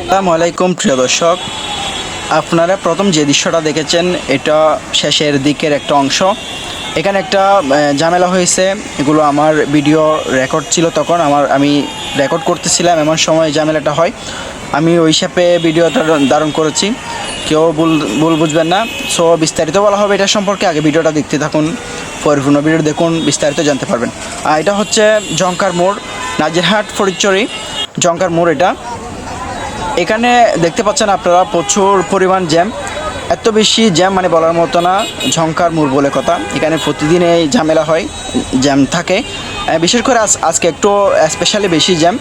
আসসালামু আলাইকুম প্রিয় দর্শক। আপনারা প্রথম যে দৃশ্যটা দেখেছেন, এটা শেষের দিকের একটা অংশ। এখানে একটা ঝামেলা হয়েছে। এগুলো আমার ভিডিও রেকর্ড ছিল তখন, আমার, আমি রেকর্ড করতেছিলাম, এমন সময় ঝামেলাটা হয়। আমি ওই হিসাবে ভিডিওটা ধারণ করেছি। কেউ ভুল ভুল বুঝবেন না। সো বিস্তারিত বলা হবে এটা সম্পর্কে। আগে ভিডিওটা দেখতে থাকুন। পরিপূর্ণ ভিডিও দেখুন বিস্তারিত জানতে পারবেন। আর এটা হচ্ছে জঙ্কার মোড়, নাজিরহাট, ফরিদচরি। জঙ্কার মোড় এটা। এখানে দেখতে পাচ্ছেন আপনারা প্রচুর পরিমাণ জ্যাম। এত বেশি জ্যাম মানে বলার মতো না ঝঙ্কার মুর বলে কথা। এখানে প্রতিদিন এই ঝামেলা হয়, জ্যাম থাকে। বিশেষ করে আজ আজকে একটু স্পেশালি বেশি জ্যাম।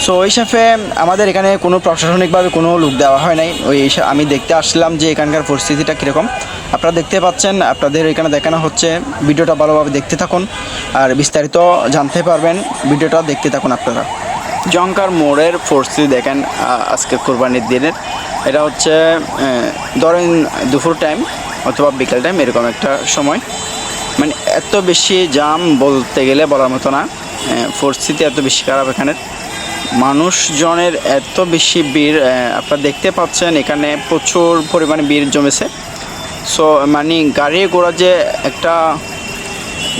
সো ওই হিসাবে আমাদের এখানে কোনো প্রশাসনিকভাবে কোনো লোক দেওয়া হয় নাই। ওই আমি দেখতে আসলাম যে এখানকার পরিস্থিতিটা কীরকম। আপনারা দেখতে পাচ্ছেন, আপনাদের এখানে দেখানো হচ্ছে, ভিডিওটা ভালোভাবে দেখতে থাকুন। আর বিস্তারিত জানতে পারবেন, ভিডিওটা দেখতে থাকুন আপনারা। জঙ্কার মোড়ের পরিস্থিতি দেখেন আজকে কোরবানির দিনের এটা হচ্ছে ধরেন দুপুর টাইম অথবা বিকেল টাইম এরকম একটা সময়। মানে এত বেশি জাম বলতে গেলে বলার মতো না। পরিস্থিতি এত বেশি খারাপ এখানের। মানুষজনের এত বেশি ভিড় আপনারা দেখতে পাচ্ছেন, এখানে প্রচুর পরিমাণে ভিড় জমেছে। সো মানে গাড়ি ঘোড়া যে একটা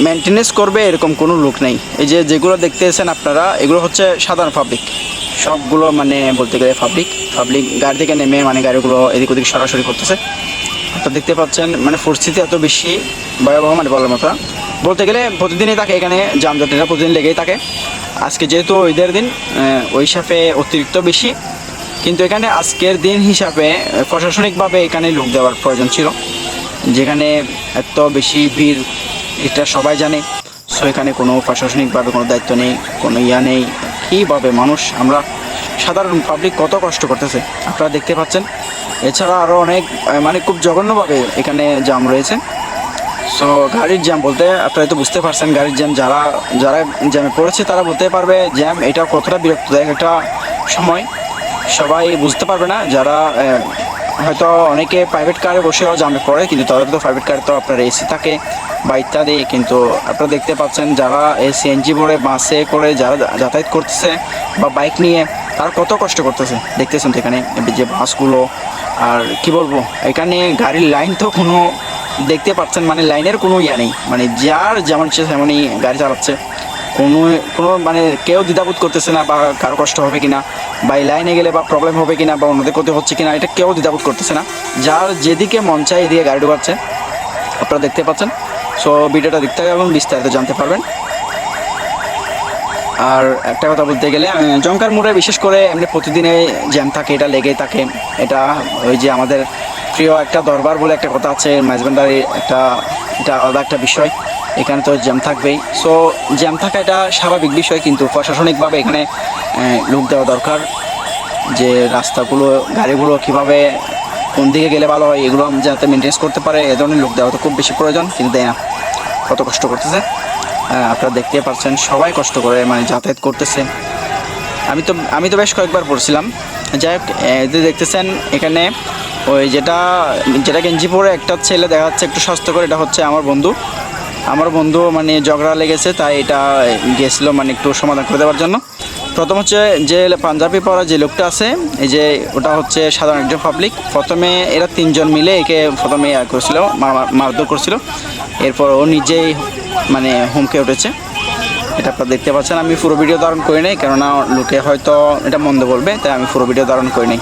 মেনটেনেন্স করবে, এরকম কোনো লোক নেই। এই যে যেগুলো দেখতেছেন আপনারা, এগুলো হচ্ছে সাধারণ পাবলিক সবগুলো মানে বলতে গেলে পাবলিক পাবলিক গাড়ি থেকে নেমে মানে গাড়িগুলো এদিক ওদিক সরাসরি করতেছে। আপনারা দেখতে পাচ্ছেন মানে পরিস্থিতি এত বেশি ভয়াবহ মানে বলার মতো বলতে গেলে প্রতিদিনই থাকে এখানে যানজটেরা প্রতিদিন লেগেই থাকে। আজকে যেহেতু ঈদের দিন ওই হিসাবে অতিরিক্ত বেশি। কিন্তু এখানে আজকের দিন হিসাবে প্রশাসনিকভাবে এখানে লোক দেওয়ার প্রয়োজন ছিল। যেখানে এত বেশি ভিড়, এটা সবাই জানে। সো এখানে কোনো প্রশাসনিকভাবে কোনো দায়িত্ব নেই, কোনো ইয়া নেই। কীভাবে মানুষ, আমরা সাধারণ পাবলিক কত কষ্ট করতেছে, আপনারা দেখতে পাচ্ছেন। এছাড়া আরও অনেক মানে খুব জঘন্যভাবে এখানে জাম রয়েছে। সো গাড়ির জ্যাম বলতে আপনারা তো বুঝতে পারছেন, গাড়ির জ্যাম যারা যারা জ্যামে পড়েছে তারা বলতে পারবে জ্যাম এটা কতটা বিরক্তদায়ক একটা সময়। সবাই বুঝতে পারবে না, যারা হয়তো অনেকে প্রাইভেট কারে বসেও জামে পড়ে, কিন্তু তাদের তো প্রাইভেট কারে তো আপনার এসি থাকে বা ইত্যাদি, কিন্তু আপনারা দেখতে পাচ্ছেন যারা সিএনজি বোর্ডে বাসে করে যারা যাতায়াত করতেছে বা বাইক নিয়ে, তারা কত কষ্ট করতেছে। দেখতেছেন তো এখানে যে বাসগুলো আর কি বলব, এখানে গাড়ির লাইন তো কোনো দেখতে পাচ্ছেন মানে লাইনের কোনো ইয়া নেই। মানে যার যেমন সে তেমনই গাড়ি চালাচ্ছে। কোনো কোনো মানে কেউ দ্বিধাবোধ করতেছে না বা কারও কষ্ট হবে কিনা, বা এই লাইনে গেলে বা প্রবলেম হবে কিনা বা অন্যদের ক্ষতি হচ্ছে কিনা, এটা কেউ দ্বিধাবোধ করতেছে না। যার যেদিকে মন চায় এদিকে গাড়ি ঢোকাচ্ছে। আপনারা দেখতে পাচ্ছেন। সো ভিডিওটা দেখতে হবে এবং বিস্তারিত জানতে পারবেন। আর একটা কথা বলতে গেলে জঙ্কার মোড়ে বিশেষ করে এমনি প্রতিদিনে জ্যাম থাকে, এটা লেগেই থাকে। এটা ওই যে আমাদের প্রিয় একটা দরবার বলে একটা কথা আছে মাঝবান্ডারি একটা, এটা আলাদা একটা বিষয়। এখানে তো জ্যাম থাকবেই। সো জ্যাম থাকা এটা স্বাভাবিক বিষয়, কিন্তু প্রশাসনিকভাবে এখানে লোক দেওয়া দরকার যে রাস্তাগুলো, গাড়িগুলো কীভাবে কোন দিকে গেলে ভালো হয়, এগুলো যাতে মেনটেন্স করতে পারে, এ ধরনের লোক দেওয়া তো খুব বেশি প্রয়োজন, কিন্তু দেয় না কত কষ্ট করতেছে। আপনারা দেখতে পাচ্ছেন, সবাই কষ্ট করে মানে যাতায়াত করতেছে। আমি তো আমি তো বেশ কয়েকবার পড়ছিলাম যাই হোক দেখতেছেন, এখানে ওই যেটা যেটা গেঞ্জি পরে একটা ছেলে দেখা যাচ্ছে একটু স্বাস্থ্যকর এটা হচ্ছে আমার বন্ধু। আমার বন্ধু মানে ঝগড়া লেগেছে, তাই এটা গেছিল মানে একটু সমাধান করে দেওয়ার জন্য। প্রথম হচ্ছে যে পাঞ্জাবি পরা যে লোকটা আছে, এই যে ওটা হচ্ছে সাধারণ একজন পাবলিক প্রথমে এরা তিনজন মিলে একে প্রথমে ইয়া করছিল মার- মারধর করছিল। এরপর ও নিজেই মানে হুমকে উঠেছে। এটা আপনারা দেখতে পাচ্ছেন, আমি পুরো ভিডিও ধারণ করি নাই, কেননা লোকে হয়তো এটা মন্দ বলবে, তাই আমি পুরো ভিডিও ধারণ করি নাই।